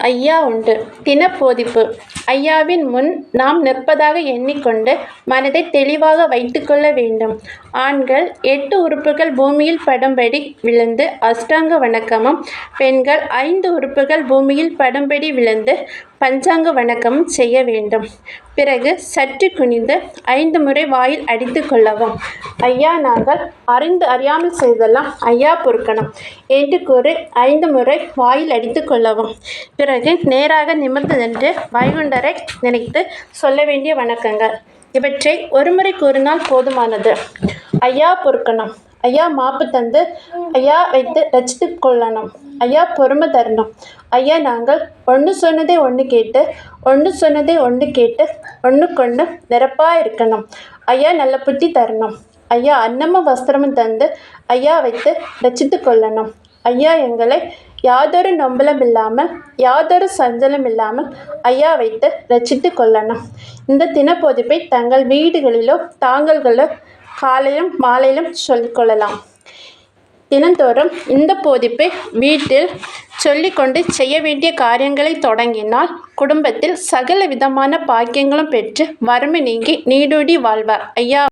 ஐயா உண்டு. தினப்போதிப்பு ஐயாவின் முன் நாம் நிற்பதாக எண்ணிக்கொண்டு மனதை தெளிவாக வைத்துக்கொள்ள வேண்டும். ஆண்கள் எட்டு உறுப்புகள் பூமியில் படம்படி விழுந்து அஷ்டாங்க வணக்கமும் பெண்கள் ஐந்து உறுப்புகள் பூமியில் படம்படி விழுந்து பஞ்சாங்க வணக்கமும் செய்ய வேண்டும். பிறகு சற்று குனிந்து ஐந்து முறை வாயில் அடித்து கொள்ளவும். ஐயா நாங்கள் அறிந்து அறியாமல் செய்தெல்லாம் ஐயா பொறுக்கணும் என்று கூறி ஐந்து முறை வாயில் அடித்துக் கொள்ளவும். பிறகு நேராக நிமிர்ந்து நின்று வைகுண்டரை நினைத்து சொல்ல வேண்டிய வணக்கங்கள். இவற்றை ஒருமுறை கூறினால் போதுமானது. ஐயா பொறுக்கணும். ஐயா மாப்பு தந்து ஐயா வைத்து ரசித்து கொள்ளணும். ஐயா பொறுமை தரணும். ஐயா நாங்கள் ஒன்று சொன்னதை ஒன்று கேட்டு ஒன்று சொன்னதை ஒன்று கேட்டு ஒண்ணுக்கொண்ணு நிரப்பா இருக்கணும். ஐயா நல்ல புத்தி தரணும். ஐயா அன்னமும் வஸ்திரமும் தந்து ஐயா வைத்து ரசித்து கொள்ளணும். ஐயா எங்களை யாதொரு நொம்பலமில்லாமல் யாதொரு சஞ்சலமில்லாமல் ஐயா வைத்து ரசித்து கொள்ளணும். இந்த தினப்போதிப்பை தங்கள் வீடுகளிலோ தாங்கள்களோ காலையிலும் மாலையிலும் சொல்லிக்கொள்ளலாம் தினந்தோறும் இந்த போதிப்பை வீட்டில் சொல்லிக்கொண்டு செய்ய வேண்டிய காரியங்களைத் தொடங்கினால் குடும்பத்தில் சகல விதமான பாக்கியங்களும் பெற்று வறுமை நீங்கி நீடூடி வாழ்வார் ஐயா